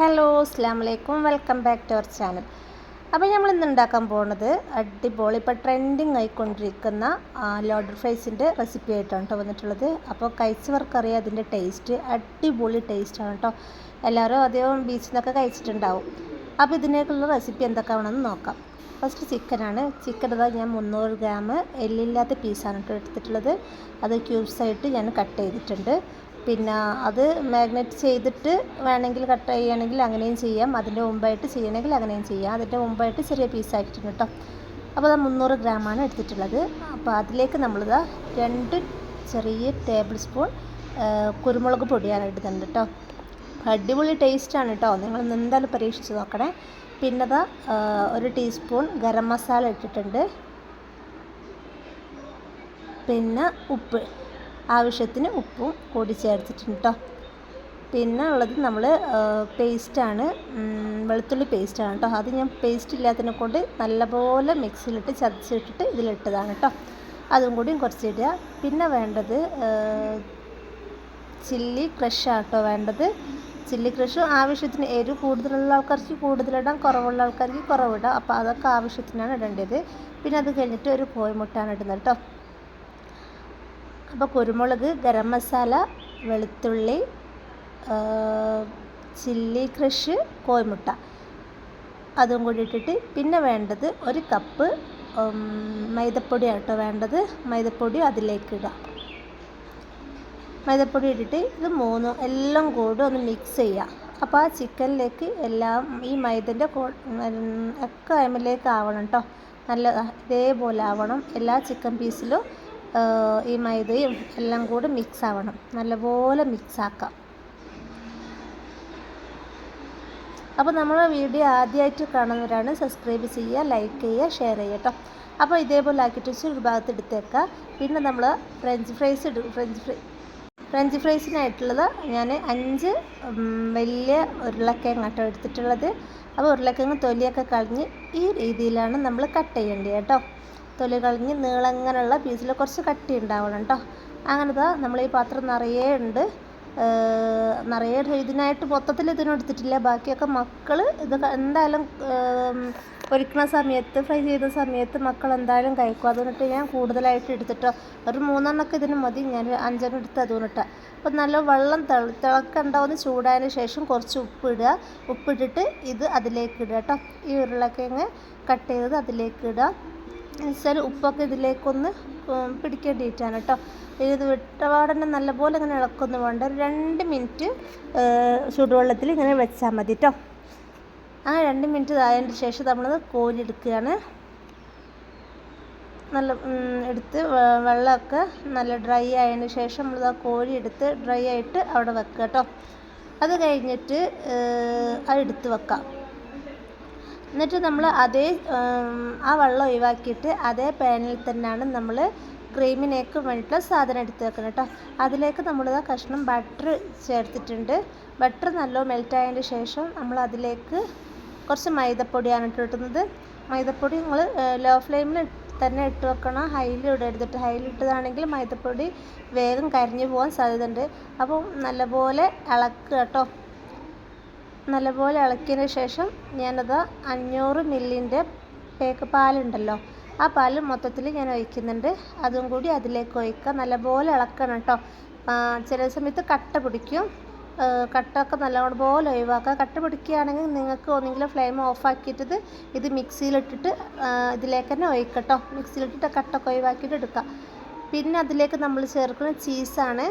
Hello അസ്ലാമലൈക്കും welcome back to our channel അപ്പോൾ നമ്മൾ ഇന്ന് ഉണ്ടാക്കാൻ പോകുന്നത് അടിപൊളി ഇപ്പോൾ ട്രെൻഡിങ് ആയിക്കൊണ്ടിരിക്കുന്ന ലോഡർ ഫ്രൈസിന്റെ റെസിപ്പി ആയിട്ടാണ് കേട്ടോ വന്നിട്ടുള്ളത്. അപ്പോൾ കഴിച്ചവർക്കറിയാം അതിന്റെ ടേസ്റ്റ് അടിപൊളി ടേസ്റ്റാണ് കേട്ടോ എല്ലാവരും അധികം ബീച്ചിൽ നിന്നൊക്കെ കഴിച്ചിട്ടുണ്ടാവും. അപ്പോൾ ഇതിനേക്കുള്ള റെസിപ്പി എന്തൊക്കെയാണെന്ന് നോക്കാം. ഫസ്റ്റ് ചിക്കനാണ് ചിക്കൻ ഞാൻ മുന്നൂറ് ഗ്രാം എല്ലില്ലാത്ത പീസാണ് കേട്ടോ എടുത്തിട്ടുള്ളത്. അത് ക്യൂബ്സായിട്ട് ഞാൻ കട്ട് ചെയ്തിട്ടുണ്ട്. പിന്നെ അത് മാഗ്നറ്റ് ചെയ്തിട്ട് വേണമെങ്കിൽ കട്ട് ചെയ്യുകയാണെങ്കിൽ അങ്ങനെയും ചെയ്യാം. അതിന്റെ മുമ്പായിട്ട് ചെയ്യണമെങ്കിൽ അങ്ങനെയും ചെയ്യാം. അതിന്റെ മുമ്പായിട്ട് ചെറിയ പീസാക്കിയിട്ടുണ്ട് കേട്ടോ അപ്പോൾ അത് മുന്നൂറ് ഗ്രാമാണ് എടുത്തിട്ടുള്ളത്. അപ്പോൾ അതിലേക്ക് നമ്മളിതാ രണ്ട് ചെറിയ ടേബിൾ സ്പൂൺ കുരുമുളക് പൊടിയാണ് എടുത്തിട്ടുണ്ട് കേട്ടോ അടിപൊളി ടേസ്റ്റാണ് കേട്ടോ നിങ്ങൾ എന്തായാലും പരീക്ഷിച്ച് നോക്കണേ. പിന്നെ ദാ ഒരു ടീസ്പൂൺ ഗരം മസാല ഇട്ടിട്ടുണ്ട്. പിന്നെ ഉപ്പ്. ആവശ്യത്തിന് ഉപ്പും കൂടി ചേർത്തിട്ടുണ്ട് കേട്ടോ പിന്നെ ഉള്ളത് നമ്മൾ പേസ്റ്റാണ്. വെളുത്തുള്ളി പേസ്റ്റാണ് കേട്ടോ അത് ഞാൻ പേസ്റ്റ് ഇല്ലാത്തതിനെ കൊണ്ട് നല്ലപോലെ മിക്സിയിലിട്ട് ചതച്ചിട്ടിട്ട് ഇതിലിട്ടതാണ് കേട്ടോ അതും കൂടിയും കുറച്ചിടുക. പിന്നെ വേണ്ടത് ചില്ലി ക്രഷാണ് കേട്ടോ വേണ്ടത്. ചില്ലി ക്രഷ് ആവശ്യത്തിന് എരിവ് കൂടുതലുള്ള ആൾക്കാർക്ക് കൂടുതലിടാം കുറവുള്ള ആൾക്കാർക്ക് കുറവിടാം. അപ്പോൾ അതൊക്കെ ആവശ്യത്തിനാണ് ഇടേണ്ടത്. പിന്നെ അത് കഴിഞ്ഞിട്ട് ഒരു കോഴിമുട്ടാണ് ഇടുന്നത് കേട്ടോ അപ്പോൾ കുരുമുളക് ഗരം മസാല വെളുത്തുള്ളി ചില്ലി ക്രഷ് കോഴിമുട്ട. അതും കൂടി ഇട്ടിട്ട് പിന്നെ വേണ്ടത് ഒരു കപ്പ് മൈദപ്പൊടിയാണ് കേട്ടോ വേണ്ടത്. മൈദപ്പൊടി അതിലേക്ക് ഇടാം. മൈദപ്പൊടി ഇട്ടിട്ട് ഇത് മൂന്നും എല്ലാം കൂടി ഒന്ന് മിക്സ് ചെയ്യുക അപ്പോൾ ആ ചിക്കനിലേക്ക് എല്ലാം ഈ മൈദന്റെ ഒക്കെ അയമിലേക്ക് ആവണം കേട്ടോ. നല്ല ഇതേപോലെ ആവണം. എല്ലാ ചിക്കൻ പീസിലും ഈ മൈദയും എല്ലാം കൂടി മിക്സ് ആവണം. നല്ലപോലെ മിക്സ് ആക്കാം. അപ്പോൾ നമ്മൾ വീഡിയോ ആദ്യമായിട്ട് കാണുന്നവരാണ് സബ്സ്ക്രൈബ് ചെയ്യുക ലൈക്ക് ചെയ്യുക ഷെയർ ചെയ്യുക കേട്ടോ അപ്പോൾ ഇതേപോലെ ആക്കിയിട്ട് വെച്ച് ഒരു ഭാഗത്ത് എടുത്തേക്കാം. പിന്നെ നമ്മൾ ഫ്രഞ്ച് ഫ്രൈസ് ഇടും. ഫ്രഞ്ച് ഫ്രൈ ഫ്രഞ്ച് ഫ്രൈസിനായിട്ടുള്ളത് ഞാൻ അഞ്ച് വലിയ ഉരുളക്കിഴങ്ങ് കേട്ടോ എടുത്തിട്ടുള്ളത്. അപ്പോൾ ഉരുളക്കിഴങ്ങ് തൊലിയൊക്കെ കളഞ്ഞ് ഈ രീതിയിലാണ് നമ്മൾ കട്ട് ചെയ്യേണ്ടത് കേട്ടോ തൊലി കളഞ്ഞ് നീളങ്ങനെയുള്ള പീസിൽ കുറച്ച് കട്ടി ഉണ്ടാവണം കേട്ടോ. അങ്ങനത്തെ നമ്മൾ ഈ പാത്രം നിറയെ ഉണ്ട്. നിറയെ ഇതിനായിട്ട് മൊത്തത്തിൽ ഇതിനെടുത്തിട്ടില്ല ബാക്കിയൊക്കെ മക്കൾ ഇത് എന്തായാലും പൊരിക്കണ സമയത്ത് ഫ്രൈ ചെയ്യുന്ന സമയത്ത് മക്കൾ എന്തായാലും കഴിക്കും. അതുകൊണ്ടിട്ട് ഞാൻ കൂടുതലായിട്ട് എടുത്തിട്ടോ. ഒരു മൂന്നെണ്ണമൊക്കെ ഇതിന് മതി. ഞാൻ അഞ്ചെണ്ണം എടുത്ത് അതുകൊണ്ടിട്ട് അപ്പോൾ നല്ല വെള്ളം തിള തിളക്കണ്ടാവുന്ന ചൂടായതിന് ശേഷം കുറച്ച് ഉപ്പിടുക. ഉപ്പിട്ടിട്ട് ഇത് അതിലേക്ക് ഇടുക കേട്ടോ. ഈ ഉരുളക്കിഴങ്ങ് കട്ട് ചെയ്തത് അതിലേക്ക് ഇടുക. എന്നുവെച്ചാൽ ഉപ്പൊക്കെ ഇതിലേക്കൊന്ന് പിടിക്കേണ്ടിയിട്ടാണ് കേട്ടോ. ഇത് വിട്ടവാടനെ നല്ലപോലെ ഇങ്ങനെ ഇളക്കൊന്ന് വേണ്ട. ഒരു രണ്ട് മിനിറ്റ് ചൂടുവെള്ളത്തിൽ ഇങ്ങനെ വെച്ചാൽ മതി കേട്ടോ. ആ രണ്ട് മിനിറ്റ് ആയതിന് ശേഷം നമ്മളത് കോരിയെടുക്കുകയാണ്. നല്ല എടുത്ത് വെള്ളമൊക്കെ നല്ല ഡ്രൈ ആയതിന് ശേഷം നമ്മളത് കോരി എടുത്ത് ഡ്രൈ ആയിട്ട് അവിടെ വെക്കുക കേട്ടോ. അത് കഴിഞ്ഞിട്ട് അത് എടുത്ത് വെക്കാം. എന്നിട്ട് നമ്മൾ അതേ ആ വെള്ളം ഒഴിവാക്കിയിട്ട് അതേ പാനിൽ തന്നെയാണ് നമ്മൾ ക്രീമിനേക്ക് വേണ്ടിയിട്ടുള്ള സാധനം എടുത്ത് വെക്കണം കേട്ടോ. അതിലേക്ക് നമ്മൾ ആ കഷ്ണം ബട്ടർ ചേർത്തിട്ടുണ്ട്. ബട്ടർ നല്ല മെൽറ്റായതിന് ശേഷം നമ്മൾ അതിലേക്ക് കുറച്ച് മൈദപ്പൊടിയാണ് ഇട്ടിട്ടുന്നത് മൈദപ്പൊടി നിങ്ങൾ ലോ ഫ്ലെയിമിൽ തന്നെ ഇട്ട് വെക്കണം. ഹൈയിൽ ഇടരുതിട്ട് ഹൈയിൽ ഇട്ടതാണെങ്കിൽ മൈദപ്പൊടി വേഗം കരിഞ്ഞു പോകാൻ സാധ്യതയുണ്ട്. അപ്പോൾ നല്ലപോലെ ഇളക്കുക കേട്ടോ. നല്ലപോലെ ഇളക്കിയതിന് ശേഷം ഞാനത് അഞ്ഞൂറ് മില്ലിന്റെ പേക്ക് പാലുണ്ടല്ലോ ആ പാൽ മൊത്തത്തിൽ ഞാൻ ഒഴിക്കുന്നുണ്ട്. അതും കൂടി അതിലേക്ക് ഒഴിക്കുക. നല്ലപോലെ ഇളക്കണം കേട്ടോ. ചില സമയത്ത് കട്ട പിടിക്കും. കട്ടൊക്കെ നല്ലോണം പോലെ ഒഴിവാക്കുക. കട്ട പിടിക്കുകയാണെങ്കിൽ നിങ്ങൾക്ക് ഒന്നെങ്കിലും ഫ്ലെയിം ഓഫാക്കിയിട്ട് ഇത് മിക്സിയിലിട്ടിട്ട് ഇതിലേക്ക് തന്നെ ഒഴിക്കട്ടോ മിക്സിയിലിട്ടിട്ട് കട്ടൊക്കെ ഒഴിവാക്കിയിട്ട് എടുക്കുക. പിന്നെ അതിലേക്ക് നമ്മൾ ചേർക്കുന്ന ചീസാണ്.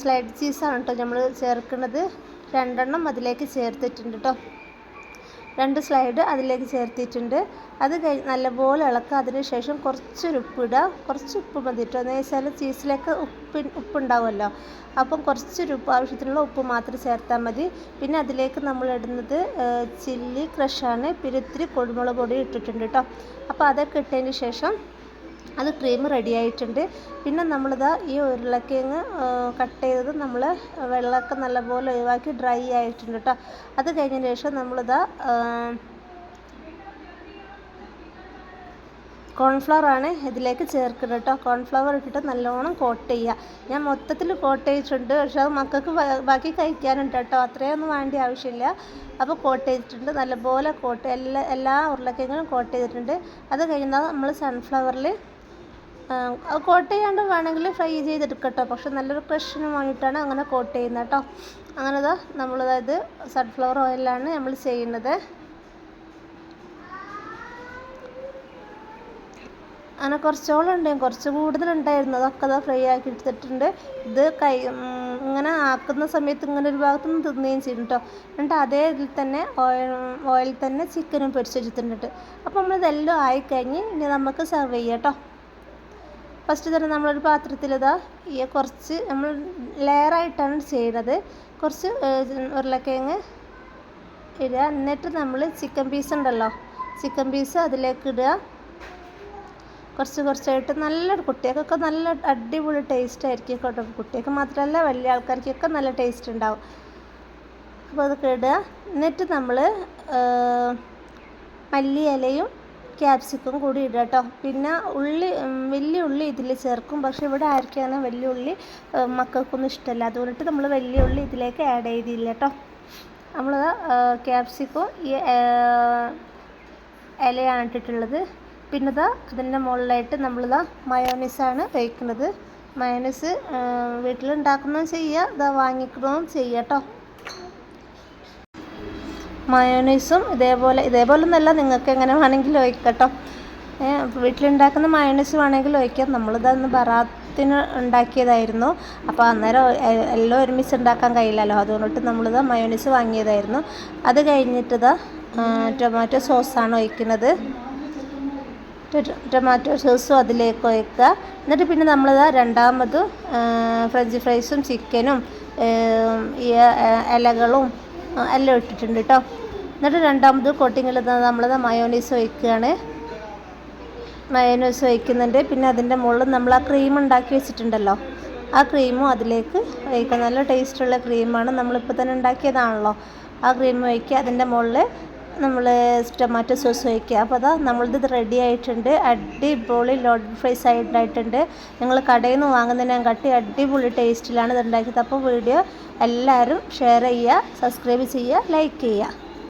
സ്ലൈഡ് ചീസാണ് കേട്ടോ നമ്മൾ ചേർക്കുന്നത്. രണ്ടെണ്ണം അതിലേക്ക് ചേർത്തിട്ടുണ്ട് കേട്ടോ രണ്ട് സ്ലൈഡ് അതിലേക്ക് ചേർത്തിട്ടുണ്ട്. അത് കഴി നല്ലപോലെ ഇളക്കുക. അതിനുശേഷം കുറച്ചൊരു ഉപ്പിടുക കുറച്ച് ഉപ്പ് മതി കേട്ടോ എന്ന് വെച്ചാൽ ചീസിലേക്ക് ഉപ്പ് ഉപ്പുണ്ടാവുമല്ലോ അപ്പം കുറച്ചൊരു ഉപ്പ് ആവശ്യത്തിനുള്ള ഉപ്പ് മാത്രം ചേർത്താൽ മതി. പിന്നെ അതിലേക്ക് നമ്മൾ ഇടുന്നത് ചില്ലി ക്രഷാണ്. പിന്നെ ഇത്തിരി കുരുമുളക് പൊടി ഇട്ടിട്ടുണ്ട് കേട്ടോ അപ്പോൾ അതൊക്കെ ഇട്ടതിന് ശേഷം അത് ക്രീം റെഡി ആയിട്ടുണ്ട്. പിന്നെ നമ്മളിതാ ഈ ഉരുളക്കിഴങ്ങ് കട്ട് ചെയ്തത് നമ്മൾ വെള്ളമൊക്കെ നല്ലപോലെ ഒഴിവാക്കി ഡ്രൈ ആയിട്ടുണ്ട് കേട്ടോ അത് കഴിഞ്ഞതിന് ശേഷം നമ്മളിതാ കോൺഫ്ലവർ ആണ് ഇതിലേക്ക് ചേർക്കുന്നത് കേട്ടോ കോൺഫ്ലവർ ഇട്ടിട്ട് നല്ലോണം കോട്ട് ചെയ്യുക. ഞാൻ മൊത്തത്തിൽ കോട്ട് ചെയ്തിട്ടുണ്ട്. പക്ഷെ അത് മക്കൾക്ക് ബാക്കി കഴിക്കാനുണ്ട് കേട്ടോ അത്രയൊന്നും വേണ്ട ആവശ്യമില്ല. അപ്പോൾ കോട്ട് ചെയ്തിട്ടുണ്ട്. നല്ലപോലെ കോട്ട് എല്ലാ എല്ലാ ഉരുളക്കിഴങ്ങും കോട്ട് ചെയ്തിട്ടുണ്ട്. അത് കഴിഞ്ഞാൽ നമ്മൾ സൺഫ്ലവറിൽ കോട്ട് ചെയ്യാണ്ട് വേണമെങ്കിൽ ഫ്രൈ ചെയ്തെടുക്കട്ടോ. പക്ഷെ നല്ലൊരു ക്രഷിന് വേണ്ടിയിട്ടാണ് അങ്ങനെ കോട്ട് ചെയ്യുന്നത് കേട്ടോ. അങ്ങനെ ഇതാ നമ്മളതായത് സൺഫ്ലവർ ഓയിലാണ് നമ്മൾ ചെയ്യുന്നത്. അങ്ങനെ കുറച്ചോളം ഉണ്ട്. കുറച്ച് കൂടുതലുണ്ടായിരുന്നു അതൊക്കെ അതാ ഫ്രൈ ആക്കി എടുത്തിട്ടുണ്ട്. ഇത് കൈ ഇങ്ങനെ ആക്കുന്ന സമയത്ത് ഇങ്ങനെ ഒരു ഭാഗത്ത് നിന്ന് തിന്നുകയും ചെയ്യും കേട്ടോ. എന്നിട്ട് അതേ ഇതിൽ തന്നെ ഓയിൽ ഓയിൽ തന്നെ ചിക്കനും പൊരിച്ചെടുത്തിട്ടുണ്ട് അപ്പോൾ നമ്മളിതെല്ലാം ആയിക്കഴിഞ്ഞ് ഇനി നമുക്ക് സെർവ് ചെയ്യാം കേട്ടോ. ഫസ്റ്റ് തന്നെ നമ്മളൊരു പാത്രത്തിൽ ഇതാ ഈ കുറച്ച് നമ്മൾ ലെയറായിട്ടാണ് ചെയ്യുന്നത് കുറച്ച് ഉരുളക്കിഴങ്ങ് ഇടുക. എന്നിട്ട് നമ്മൾ ചിക്കൻ പീസ് ഉണ്ടല്ലോ. ചിക്കൻ പീസ് അതിലേക്ക് ഇടുക. കുറച്ച് കുറച്ചായിട്ട് നല്ല കുട്ടികൾക്കൊക്കെ നല്ല അടിപൊളി ടേസ്റ്റ് ആയിരിക്കും കേട്ടോ. കുട്ടികൾക്ക് മാത്രമല്ല വലിയ ആൾക്കാർക്കൊക്കെ നല്ല ടേസ്റ്റ് ഉണ്ടാവും. അപ്പോൾ അതൊക്കെ ഇടുക. എന്നിട്ട് നമ്മൾ മല്ലി ഇലയും ക്യാപ്സിക്കും കൂടി ഇടുക കേട്ടോ. പിന്നെ ഉള്ളി വലിയ ഉള്ളി ഇതിൽ ചേർക്കും. പക്ഷേ ഇവിടെ ആർക്കാണ് വലിയ ഉള്ളി മക്കൾക്കൊന്നും ഇഷ്ടമല്ല അതുകൊണ്ടിട്ട് നമ്മൾ വലിയ ഉള്ളി ഇതിലേക്ക് ആഡ് ചെയ്തില്ല കേട്ടോ നമ്മൾ ക്യാപ്സിക്കോ ഈ ഇലയാണ് ഇട്ടിട്ടുള്ളത്. പിന്നെ ഇതാ അതിന്റെ മുകളിലായിട്ട് നമ്മളിതാ മയോണീസാണ് കഴിക്കുന്നത് മയോണീസ് വീട്ടിലുണ്ടാക്കുന്നതും ചെയ്യുക ഇതാ വാങ്ങിക്കുന്നതും ചെയ്യുക കേട്ടോ മയോണൈസും ഇതേപോലെ ഇതേപോലെ ഒന്നല്ല നിങ്ങൾക്ക് എങ്ങനെ വേണമെങ്കിലും ഒഴിക്കട്ടോ വീട്ടിലുണ്ടാക്കുന്ന മയണൈസ് വേണമെങ്കിൽ ഒഴിക്കാം. നമ്മളിതന്ന് ബറാത്തിന് ഉണ്ടാക്കിയതായിരുന്നു. അപ്പോൾ അന്നേരം എല്ലാം ഒരുമിച്ച് ഉണ്ടാക്കാൻ കഴിയില്ലല്ലോ. അതുകൊണ്ടിട്ട് നമ്മളിത് മയോണൈസ് വാങ്ങിയതായിരുന്നു. അത് കഴിഞ്ഞിട്ട് ടൊമാറ്റോ സോസാണ് ഒഴിക്കുന്നത്. ടൊമാറ്റോ സോസും അതിലേക്ക് ഒഴിക്കുക. എന്നിട്ട് പിന്നെ നമ്മളിത് രണ്ടാമത് ഫ്രഞ്ച് ഫ്രൈസും ചിക്കനും ഈ ഇലകളും എല്ലാം ഇട്ടിട്ടുണ്ട് കേട്ടോ എന്നിട്ട് രണ്ടാമത് കോട്ടിങ്ങിൽ നമ്മൾ മയോണീസ് ഒഴിക്കുകയാണ്. മയോണീസ് ഒഴിക്കുന്നുണ്ട്. പിന്നെ അതിന്റെ മുകളിൽ നമ്മൾ ആ ക്രീം ഉണ്ടാക്കി വെച്ചിട്ടുണ്ടല്ലോ. ആ ക്രീമും അതിലേക്ക് ഒഴിക്കുക നല്ല ടേസ്റ്റുള്ള ക്രീമാണ് നമ്മളിപ്പോൾ തന്നെ ഉണ്ടാക്കിയതാണല്ലോ. ആ ക്രീം ഒഴിക്കുക അതിന്റെ മുകളിൽ നമ്മൾ ടൊമാറ്റോ സോസ് ഒഴിക്കുക. അപ്പോൾ അതാ നമ്മളിത് റെഡി ആയിട്ടുണ്ട്. അടിപൊളി ലോഡ് ഫ്രൈസ് ആയിട്ടുണ്ട്. നിങ്ങൾ കടയിൽ നിന്ന് വാങ്ങുന്നതിനെ കട്ടി അടിപൊളി ടേസ്റ്റിലാണ് ഇത് ഉണ്ടാക്കിയത്. അപ്പോൾ വീഡിയോ എല്ലാവരും ഷെയർ ചെയ്യുക സബ്സ്ക്രൈബ് ചെയ്യുക ലൈക്ക് ചെയ്യുക.